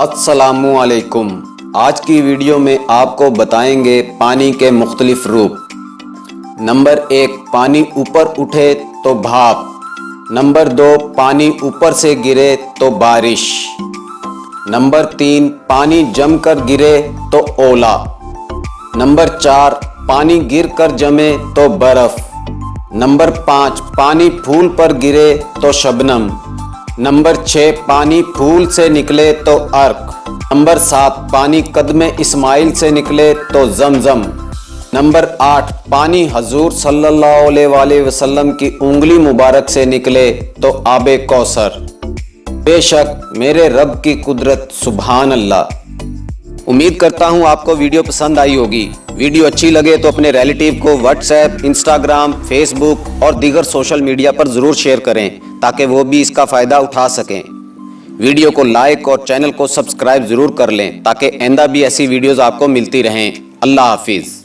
असलकुम आज की वीडियो में आपको बताएँगे पानी के मुख्तलिफ़ रूप। नंबर एक, पानी ऊपर उठे तो भाप। नंबर दो, पानी ऊपर से गिरे तो बारिश। नंबर तीन, पानी जमकर गिरे तो ओला। नंबर चार, पानी गिर कर जमे तो बर्फ़। नंबर पाँच, पानी फूल पर गिरे तो शबनम। नंबर छः पानी फूल से निकले तो अर्क। नंबर सात, पानी कदम इस्माइल से निकले तो जमजम। नंबर आठ, पानी हजूर सल्लल्लाहु अलैहि वसल्लम की उंगली मुबारक से निकले तो आबे कौसर। बेशक मेरे रब की कुदरत सुबहान अल्लाह। उम्मीद करता हूँ आपको वीडियो पसंद आई होगी। वीडियो अच्छी लगे तो अपने रिलेटिव को व्हाट्सएप इंस्टाग्राम फेसबुक और दीगर सोशल मीडिया पर ज़रूर शेयर करें, ताकि वो भी इसका फ़ायदा उठा सकें। वीडियो को लाइक और चैनल को सब्सक्राइब ज़रूर कर लें, ताकि आंदा भी ऐसी वीडियोज़ आपको मिलती रहें। अल्लाह हाफिज़।